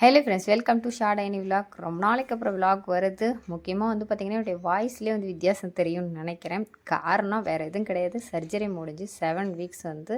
Hello friends welcome to short ஐனி vlog ரொம்ப நாளைக்கு அப்புறம் விலாக் வருது. முக்கியமாக வந்து பார்த்திங்கன்னா என்னுடைய வாய்ஸ்லேயே வந்து வித்தியாசம் தெரியும்னு நினைக்கிறேன். காரணம் வேறு எதுவும் கிடையாது. சர்ஜரி முடிஞ்சு செவன் வீக்ஸ் வந்து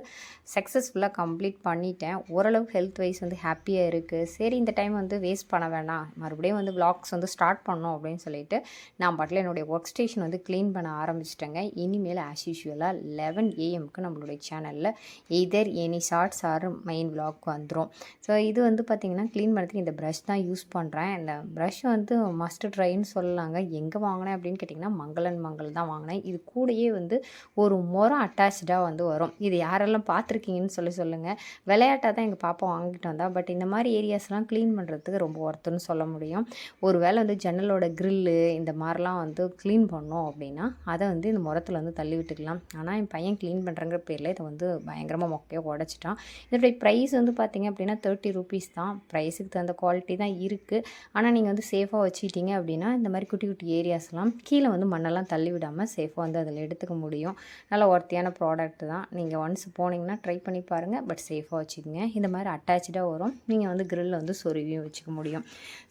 சக்ஸஸ்ஃபுல்லாக கம்ப்ளீட் பண்ணிட்டேன். ஓரளவு ஹெல்த் வைஸ் வந்து ஹாப்பியாக இருக்குது சரி இந்த டைம் வந்து வேஸ்ட் பண்ண வேணாம். மறுபடியும் வந்து விலாக்ஸ் வந்து ஸ்டார்ட் பண்ணோம் அப்படின்னு சொல்லிட்டு நான் பாட்டில் என்னுடைய ஒர்க் ஸ்டேஷன் வந்து க்ளீன் பண்ண ஆரம்பிச்சிட்டேங்க. இனிமேல் ஆஸ் யூஷுவலாக லெவன் ஏஎம்க்கு நம்மளுடைய சேனலில் either any shorts or main vlog வந்துடும் ஸோ இது வந்து பார்த்திங்கன்னா க்ளீன் பண்ணுறதுக்கு இந்த ப்ரஷ் தான் யூஸ் பண்ணுறேன் இந்த ப்ரஷ் வந்து மஸ்ட் ட்ரைன்னு சொல்லலாங்க எங்கே வாங்கினேன் அப்படின்னு கேட்டிங்கன்னா மங்களன் மங்கள் தான் வாங்கினேன். இது கூடயே வந்து ஒரு முறம் அட்டாச்சாக வந்து வரும். இது யாரெல்லாம் பார்த்துருக்கீங்கன்னு சொல்லி சொல்லுங்கள் விளையாட்டாக தான் எங்கள் பாப்பா வாங்கிட்டு வந்தா. பட் இந்த மாதிரி ஏரியாஸ்லாம் க்ளீன் பண்ணுறதுக்கு ரொம்ப ஒர்த்துன்னு சொல்ல முடியும். ஒரு வேளை வந்து ஜன்னலோட க்ரில்லு இந்த மாதிரிலாம் வந்து க்ளீன் பண்ணோம் அப்படின்னா அதை வந்து இந்த முரத்தில் வந்து தள்ளி விட்டுக்கலாம். ஆனால் என் பையன் க்ளீன் பண்ணுறங்கிற பேரில் இதை வந்து பயங்கரமாக மொக்கையாக உடச்சிட்டான். இதோடைய ப்ரைஸ் வந்து பார்த்திங்க அப்படின்னா தேர்ட்டி ருபீஸ் தான். ப்ரைஸுக்கு அந்த குவாலிட்டி தான் இருக்குது ஆனால் நீங்கள் வந்து சேஃபாக வச்சுக்கிட்டீங்க அப்படின்னா இந்த மாதிரி குட்டி குட்டி ஏரியாஸ்லாம் கீழே வந்து மண்ணெல்லாம் தள்ளி விடாமல் சேஃபாக வந்து அதில் எடுத்துக்க முடியும். நல்ல ஒர்த்தியான ப்ராடக்ட் தான். நீங்கள் ஒன்ஸ் போனீங்கன்னா ட்ரை பண்ணி பாருங்கள் பட் சேஃபாக வச்சுக்கோங்க. இந்த மாதிரி அட்டாச்சாக வரும். நீங்கள் வந்து grill வந்து சொருவியும் வச்சுக்க முடியும்.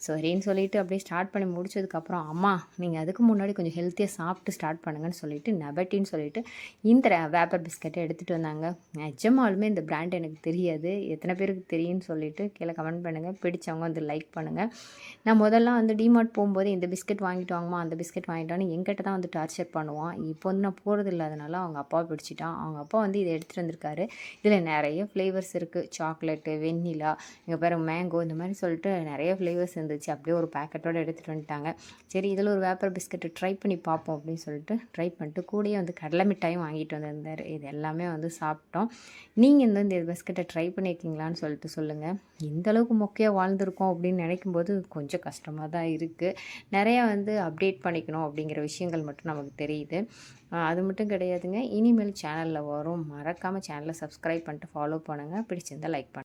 சரின்னு சொல்லிவிட்டு அப்படியே ஸ்டார்ட் பண்ணி முடிச்சதுக்கப்புறம் அம்மா நீங்கள் அதுக்கு முன்னாடி கொஞ்சம் ஹெல்த்தியாக சாப்பிட்டு ஸ்டார்ட் பண்ணுங்கன்னு சொல்லிட்டு நபட்டின்னு சொல்லிட்டு இந்த வேப்பர் பிஸ்கட்டை எடுத்துகிட்டு வந்தாங்க. நிஜமாலுமே இந்த பிராண்ட் எனக்கு தெரியாது. எத்தனை பேருக்கு தெரியும்னு சொல்லிட்டு கீழே கமெண்ட் பண்ணுங்கள் பிடிச்சவங்க வந்து லைக் பண்ணுங்கள் நான் முதல்ல வந்து டிமார்ட் போகும்போது இந்த பிஸ்கட் வாங்கிட்டு வாங்கம்மா அந்த பிஸ்கட் வாங்கிட்டோன்னு எங்கிட்ட தான் வந்து டார்ச்சர் பண்ணுவான். இப்போ வந்து நான் போகிறது இல்லாதனால அவங்க அப்பா பிடிச்சிட்டான். அவங்க அப்பா வந்து இதை எடுத்துகிட்டு வந்திருக்காரு. இதில் நிறைய ஃப்ளேவர்ஸ் இருக்குது சாக்லேட்டு வெண்ணிலா இங்கே பேர் மேங்கோ இந்த மாதிரி சொல்லிட்டு நிறைய ஃப்ளேவர்ஸ் இருந்துச்சு. அப்படியே ஒரு பேக்கெட்டோடு எடுத்துகிட்டு வந்துட்டாங்க. சரி இதில் ஒரு வேப்பர் பிஸ்கட்டு ட்ரை பண்ணி பார்ப்போம் அப்படின்னு சொல்லிட்டு ட்ரை பண்ணிட்டு கூடயே வந்து கடலை மிட்டாயும் வாங்கிட்டு வந்திருந்தார். இது எல்லாமே வந்து சாப்பிட்டோம். நீங்கள் இந்த இந்த பிஸ்கட்டை ட்ரை பண்ணியிருக்கீங்களான்னு சொல்லிட்டு சொல்லுங்கள் இந்தளவுக்கு முக்கிய வாழ் வாழ்ந்திருக்கோம் அப்படின்னு நினைக்கும்போது கொஞ்சம் கஷ்டமாக தான் இருக்குது நிறையா வந்து அப்டேட் பண்ணிக்கணும் அப்படிங்கிற விஷயங்கள் மட்டும் நமக்கு தெரியுது. அது மட்டும் கிடையாதுங்க. இனிமேல் சேனலில் வரும். மறக்காமல் சேனலை சப்ஸ்கிரைப் பண்ணிட்டு ஃபாலோ பண்ணுங்கள் பிடிச்சிருந்தா லைக் பண்ணுங்கள்